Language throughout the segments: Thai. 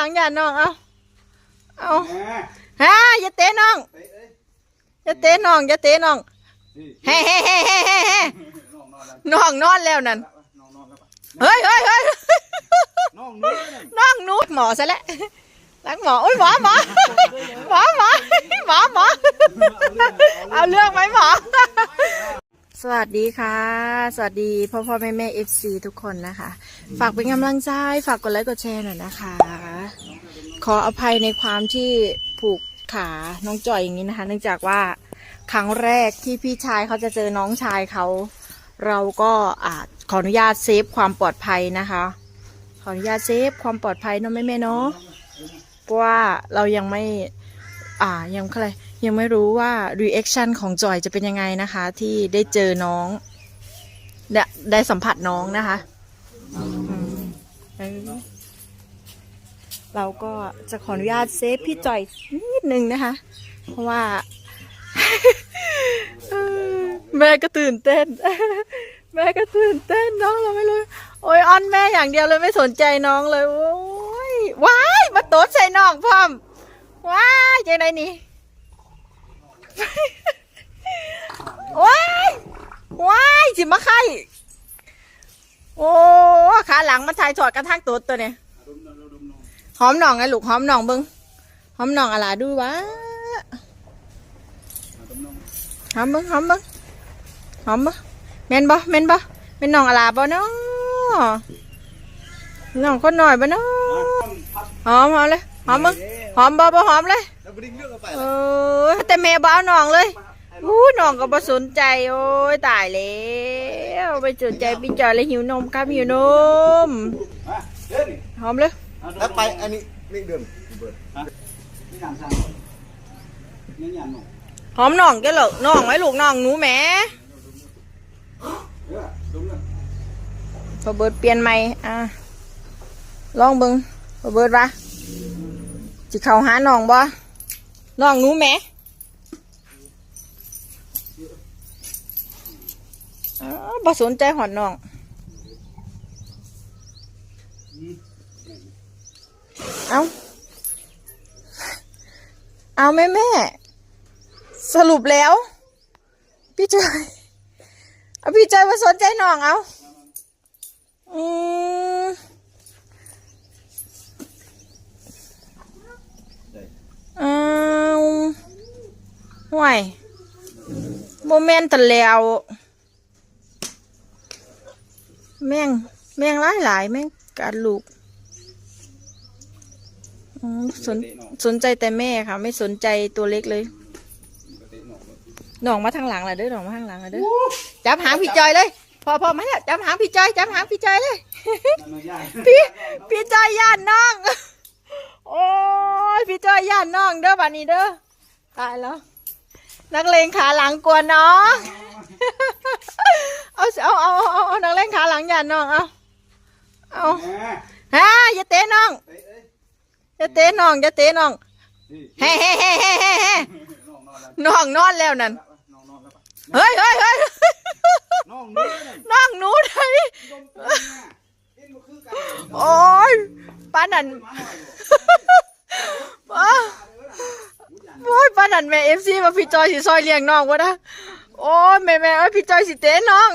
หลังอย่าน้องเอาเอาแหมฮะอย่าเตะน้องเตะเอ้ยอย่าเตะน้องอย่าเตะน้องนี่เฮ้เฮ้เฮ้เฮ้เฮ้เฮ้น้องนอนแล้วน้องนอนแล้วนั่นน้องนอนแล้วปะเฮ้ยเฮ้ยเฮ้ยน้องนู้นน่ะน้องนูดหมอซะแล้วรักหมออุ้ยหมอหมอหมอหมอหมอหมอเอาเรื่องไหมหมอ สวัสดีค่ะ สวัสดีพ่อพ่อแม่แม่เอฟซีทุกคนนะคะ ฝากเป็นกำลังใจ ฝากกดไลค์กดแชร์หน่อยนะคะ ขออภัยในความที่ผูกขาน้องจอยอย่างนี้นะคะ เนื่องจากว่าครั้งแรกที่พี่ชายเขาจะเจอน้องชายเขา เราก็อาขออนุญาตเซฟความปลอดภัยนะคะ ขออนุญาตเซฟความปลอดภัยเนาะแม่แม่ๆเนาะเพราะว่าเรายังไม่ อ่ายังอะไรยังไม่รู้ว่า reaction ของจอยจะเป็นยังไงนะคะ ที่ได้เจอน้อง ได้ได้สัมผัสน้องนะคะ เราก็จะขออนุญาตเซฟพี่จอยนิดนึงนะคะ เพราะว่า แม่ก็ตื่นเต้น แม่ก็ตื่นเต้นน้องเราไม่รู้ โอ้ยอ้อนแม่อย่างเดียวเลยไม่สนใจน้องเลย โอ้ยว้ายมาโต๊ดใส่น้องพร้อมว้ายยังไงนี่ว้ายว้ายจิมาไข่โอ้ขาหลังมันถ่ายถอดกระทั่งตัวตัวเนี่ย หอมหน่องไงลูกหอมหน่องเบิ้งหอมหน่องอะไรดูวะหอมเบิ้งหอมเบิ้งหอมบ่แม่นบ่แม่นบ่แม่นหน่องอะไรบ่เนาะหน่องคนหน่อยบ่เนาะหอมหอมเลยหอมเบิ้งหอมบ่บ่หอมเลยเออแต่แม่บ้าน้องเลยอู้น้องก็บ่สนใจโอ้ยตายแล้วไปสนใจพี่จอยเลยหิวนมครับหิวนมหอมเลย แล้วไปอันนี้นี่เดิมเบิดนี่ยามสั่งนี่ยามหนูหอมน้องจะเหรอน้องไหมลูกน้องหนูแหมเออดมเลยพอเบิดเปลี่ยนใหม่อะลองเบิ่งพอเบิดวะสิเข้าหาน้องบ่น้องหนูแหมอ้าวบ่สนใจหอดน้อง เอาเอาแม่แม่ สรุปแล้ว พี่จอยเอาพี่จอยมาสนใจน้องเอาอืมเอาห่วยโมเมนต์ตะแล้ว แม่ง แม่งหลายหลายแม่งกัดลูก อืมสนสนใจแต่แม่ค่ะ ไม่สนใจตัวเล็กเลยหน่องมาทางหลังเลยเด้อหน่องมาทางหลังเลยเด้อจับหางพี่จอยเลย พอพอมาแล้วจับหางพี่จอยจับหางพี่จอยเลยมันยากพี่พี่จอยย่านน้องโอ้ยพี่จอยย่านน้องเด้อบัดนี้เด้อตายแล้ว นักเลงขาหลังกลัวน้องเอาเอาเอาเอาเอานักเลงขาหลังย่านน้องเอาเอาแหมฮะอย่าเตะน้องเตะเอ้ยอย่าเตะน้องอย่าเตะน้องเฮ้เฮ้เฮ้เฮ้เฮ้เฮ้น้องนอนแล้วน้องนอนแล้วนั่นเฮ้ยเฮ้ยเฮ้ยน้องนู้นน่ะน้องหนูไดมตัวเนี่ยเอ็นบ่คือกันโอ้ยป้านันโอ้ยป้านันแม่เอฟซีมาพี่จอยสิซอยเลี้ยงน้องวะนะโอ้ยแม่แม่เอ้ยพี่จอยสิเตะน้อง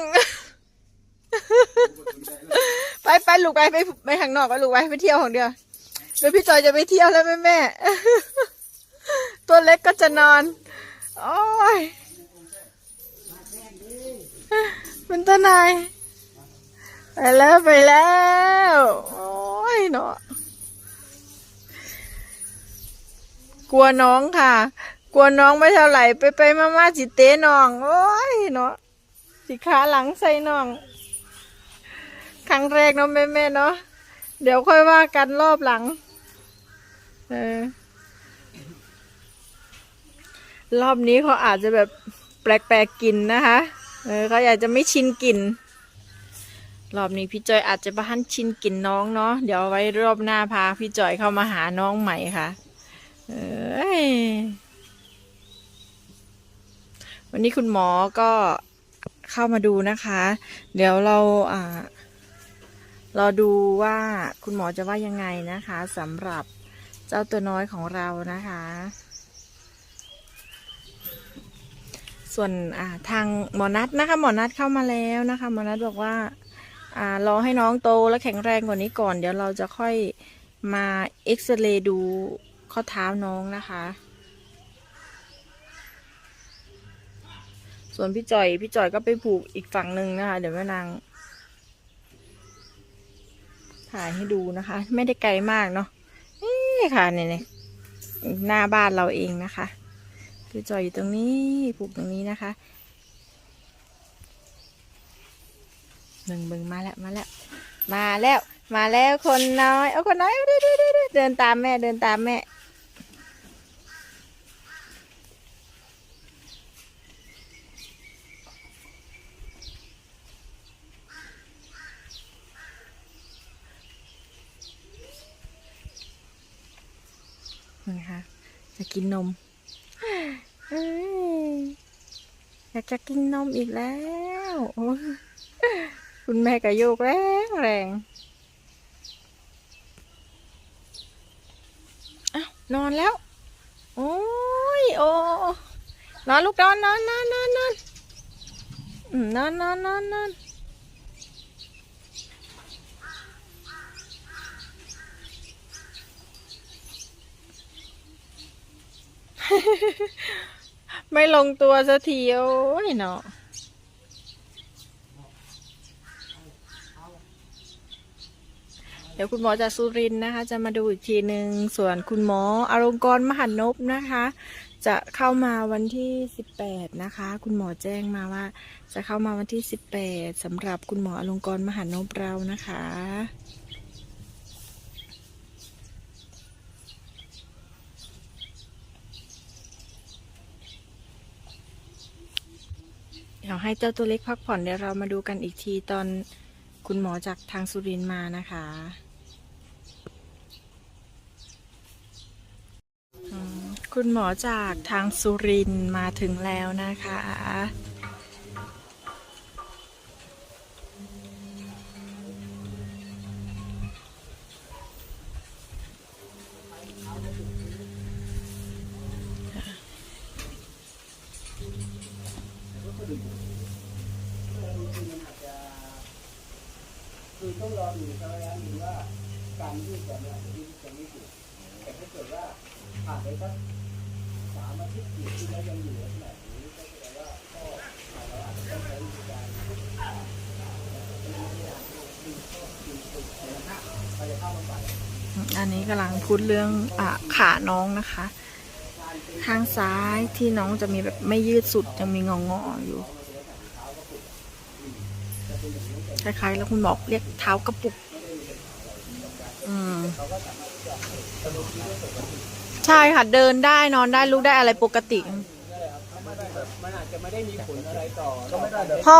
ไปไปลูกไปไปไปข้างนอกไปลูกไปไปเที่ยวของเดียว เดี๋ยวพี่จอยจะไปเที่ยวแล้วแม่แม่ ตัวเล็กก็จะนอน โอ้ยเป็นตานายไปแล้วไปแล้ว โอ้ยเนาะกลัวน้องค่ะ กลัวน้องไม่เท่าไหร่ไปไปมามาสิเตะน้อง โอ้ยเนาะสิขาหลังใส่น้อง ครั้งแรกเนาะแม่แม่เนาะเดี๋ยวค่อยว่ากันรอบหลัง เออ รอบนี้เขาอาจจะแบบแปลกๆกลิ่นนะคะ เออเขาอยาจจะไม่ชินกลิ่นรอบนี้พี่จอยอาจจะบ้านชินกลิ่นน้องเนาะ เดี๋ยวไว้รอบหน้าพาพี่จอยเข้ามาหาน้องใหม่ค่ะ เอยวันนี้คุณหมอก็เข้ามาดูนะคะ เดี๋ยวเราอ่ารอดูว่าคุณหมอจะว่ายังไงนะคะสำหรับ เจ้าตัวน้อยของเรานะคะ ส่วนทางหมอนัดนะคะ หมอนัดเข้ามาแล้วนะคะ หมอนัดบอกว่าอรอให้น้องโตและแข็งแรงกว่านี้ก่อน เดี๋ยวเราจะค่อยมาเอ็กซเรย์ดูข้อเท้าน้องนะคะ ส่วนพี่จอย พี่จอยก็ไปผูกอีกฝั่งหนึ่งนะคะ เดี๋ยวแม่นางถ่ายให้ดูนะคะ ไม่ได้ไกลมากเนาะ ค่ะเนี่ยเนี่ยหน้าบ้านเราเองนะคะคือจอยอยู่ตรงนี้ปลูกตรงนี้นะคะหนึ่งบึงมาแล้วมาแล้ว มาแล้ว มาแล้วคนน้อย เอาคนน้อยเดินตามแม่เดินตามแม่ จะกินนมอยากจะกินนมอีกแล้ว คุณแม่ก็โยกแรงแรงอ้าวนอนแล้ว โอ้ยโอ้นอนลูกนอนนอนนอนนอนนอนนอนนอนนอนนอน ไม่ลงตัวสักทีโอ้ยเนาะเดี๋ยวคุณหมอจากสุรินนะคะ จะมาดูอีกทีหนึ่งส่วนคุณหมออารมณ์กรมหันนบนะคะ จะเข้ามาวันที่ 18 นะคะ คุณหมอแจ้งมาว่า จะเข้ามาวันที่ 18สำหรับคุณหมออลงกรมหานพเรานะคะ เดี๋ยวให้เจ้าตัวเล็กพักผ่อนเดี๋ยวเรามาดูกันอีกทีตอนคุณหมอจากทางสุรินมานะคะคุณหมอจากทางสุรินมาถึงแล้วนะคะ คือต้องรออยู่สักระยะหนึ่งว่าการยืดแบบเนี้ยยืดจะไม่อยู่แต่ถ้าเกิดว่าผ่านไปสักสามอาทิตย์สี่อาที่แล้วยังอยู่ลักษณะนี้ก็แสดงว่าก็เราอาจจะต้องใช้วิธีการอันนี้กำลังพูดเรื่องอะขาน้องนะคะ ข้างซ้ายที่น้องจะมีแบบไม่ยืดสุดยังมีงองอๆอยู่ คล้ายๆ แล้วคุณหมอเรียกเท้ากระปุก อืม ใช่ค่ะ เดินได้นอนได้ลุกได้อะไรปกติ มันอาจจะไม่ได้มีผลอะไรต่อก็ไม่ได้แบบพ่อ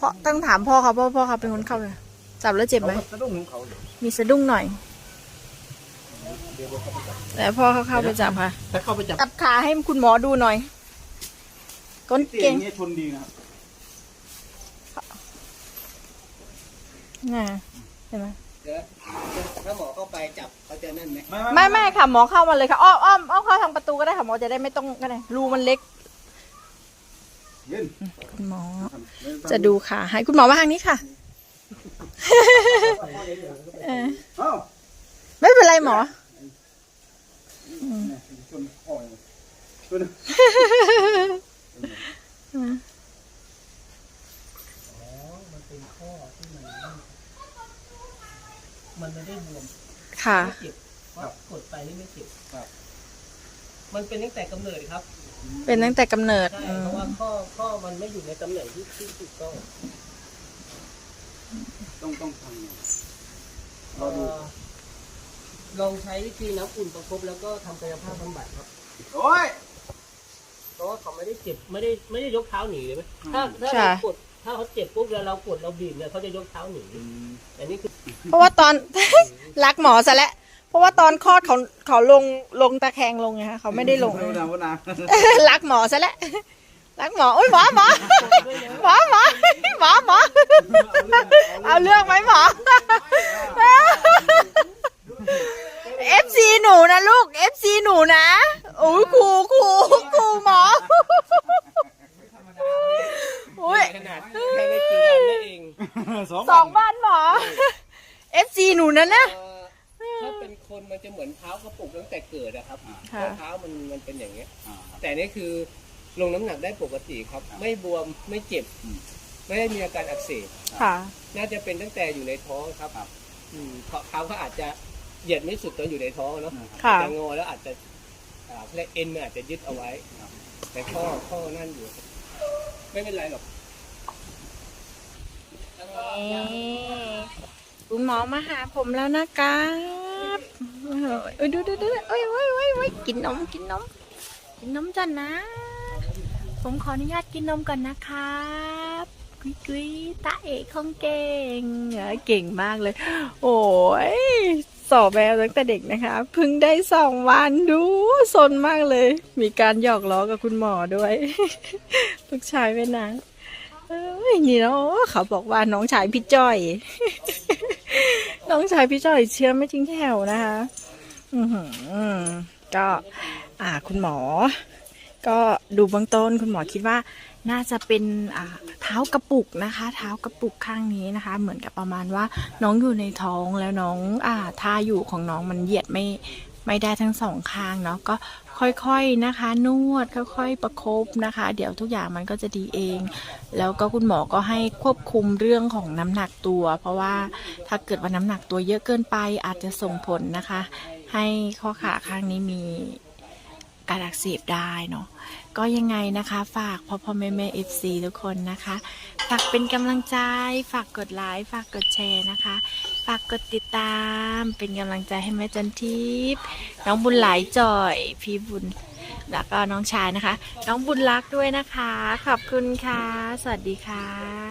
พ่อต้องถามพ่อเขาเพราะพ่อเขาเป็นคนเข้าเลยจับแล้วเจ็บไหมสะดุ้งของเขาเลย มีสะดุ้งหน่อย แต่พ่อเขาเข้าไปจับค่ะ ถ้าเข้าไปจับจับขาให้คุณหมอดูหน่อย ก้นเตียเก่งงนี้ชนดีนะครับน่ะเห็นไหมเดี๋ยวถ้าหมอเข้าไปจับเขาจะนั่นไหมไม่ไม่ค่ะหมอเข้ามาเลยค่ะอ้อมอ้อมอ้อมเข้าทางประตูก็ได้ค่ะหมอจะได้ไม่ต้องก็ได้รูมันเล็กยืนคุณหมอ จะดูขาให้คุณหมอมาทางนี้ค่ะเออเอ้าไม่เป็นไรหมอ ชนคอยชนมันไม่ได้บวมค่ะไม่เจ็บเพราะกดไปนี่ไม่เจ็บมันเป็นตั้งแต่กำเนิดครับ เป็นตั้งแต่กำเนิดใช่อืเพมราะว่าข้อข้อมันไม่อยู่ในตำแหน่งที่ที่ถูกต้องต้องต้องทำไงเอ่อ ลองใช้วิธีน้ำอุ่นประคบแล้วก็ทำกายภาพบำบัดครับโอ้ย เพราะว่าเขาไม่ได้เจ็บไม่ได้ไม่ได้ยกเท้าหนีเลยไหมถ้าถ้าใช่ เรากดถ้าเขาเจ็บปุ๊บแล้วเรากดเราบีบเนี่ยเขาจะยกเท้าหนีแต่นี่คือเพราะว่าตอน รักหมอซะแล้วเพราะว่าตอนคลอดเขาเขาลงลงตะแคงลงไงคะเขาไม่ได้ลงพูดนะพูดนะรักหมอซะแล้วรักหมออุ้ยหมอหมอหมอหมอหมอหมอเอาเรื่องไหมหมอเอฟซีหนูนะลูกเอฟซีหนูนะโอ้ยครูครูครูหมออุ้ย ขนาดแค่ไม่กี่วันนั่นเอง สอง สองบ้านหมอเอฟซีหนูนะนะ เอ่อถ้าเป็นคนมันจะเหมือนเท้ากระปุกตั้งแต่เกิ ดอะครับค่ะเพราะเท้ามันมันเป็นอย่างเงี้ย อ่าแต่นี่คือลงน้ำหนักได้ปกติครับไม่บวมไม่เจ็บ อืม ไม่ได้มีอาการอักเสบค่ะ น่าจะเป็นตั้งแต่อยู่ในท้องครับครับ อืมเขาเขาก็อาจจะเหยียดไม่สุดตอนอยู่ในท้องเนาะค่ะจะงอแล้วอาจจะอ่าและเอ็นมันอาจจะยึดเอาไว้ครับ แต่ข้อข้อนั่นอยู่ ไม่เป็นไรหรอกคุณหมอมาหาผมแล้วนะครับ เอ้ยดูดูดูเอ้ยเอ้ยเอ้ยเอ้ยกินนมกินนมกินนมจันนะ ผมขออนุญาตกินนมก่อนนะครับกุยกุยตาเอกของเก่งเออเก่งมากเลย โอ้ยสอบแววตั้งแต่เด็กนะคะเพิ่งได้สองวันดูสนมากเลย มีการหยอกล้อกับคุณหมอด้วยลูกชายแม่นางเอ้ยนี่เนาะเขาบอกว่าน้องชายพี่จ้อย น้องชายพี่จ้อยเชื้อไม่ทิ้งแถวนะคะ ก็อ่าคุณหมอ ก็ดูเบื้องต้นคุณหมอคิดว่าน่าจะเป็นอ่าเท้ากระปุกนะคะ เท้ากระปุกข้างนี้นะคะ เหมือนกับประมาณว่าน้องอยู่ในท้องแล้วน้องอ่าท่าอยู่ของน้องมันเหยียดไม่ไม่ได้ทั้งสองข้างเนาะก็ค่อยๆนะคะ นวดค่อย ๆ ประคบนะคะ เดี๋ยวทุกอย่างมันก็จะดีเอง แล้วก็คุณหมอก็ให้ควบคุมเรื่องของน้ำหนักตัว เพราะว่าถ้าเกิดว่าน้ำหนักตัวเยอะเกินไปอาจจะส่งผลนะคะ ให้ข้อขาข้างนี้มีการอักเสบได้เนาะก็ยังไงนะคะ ฝากพ่อพ่อแม่แม่เอฟซีทุกคนนะคะ ฝากเป็นกำลังใจ ฝากกดไลค์ฝากกดแชร์นะคะ ฝากกดติดตามเป็นกำลังใจให้แม่จันทิพย์น้องบุญหลายจ่อย พี่บุญแล้วก็น้องชายนะคะ น้องบุญรักด้วยนะคะ ขอบคุณค่ะ สวัสดีค่ะ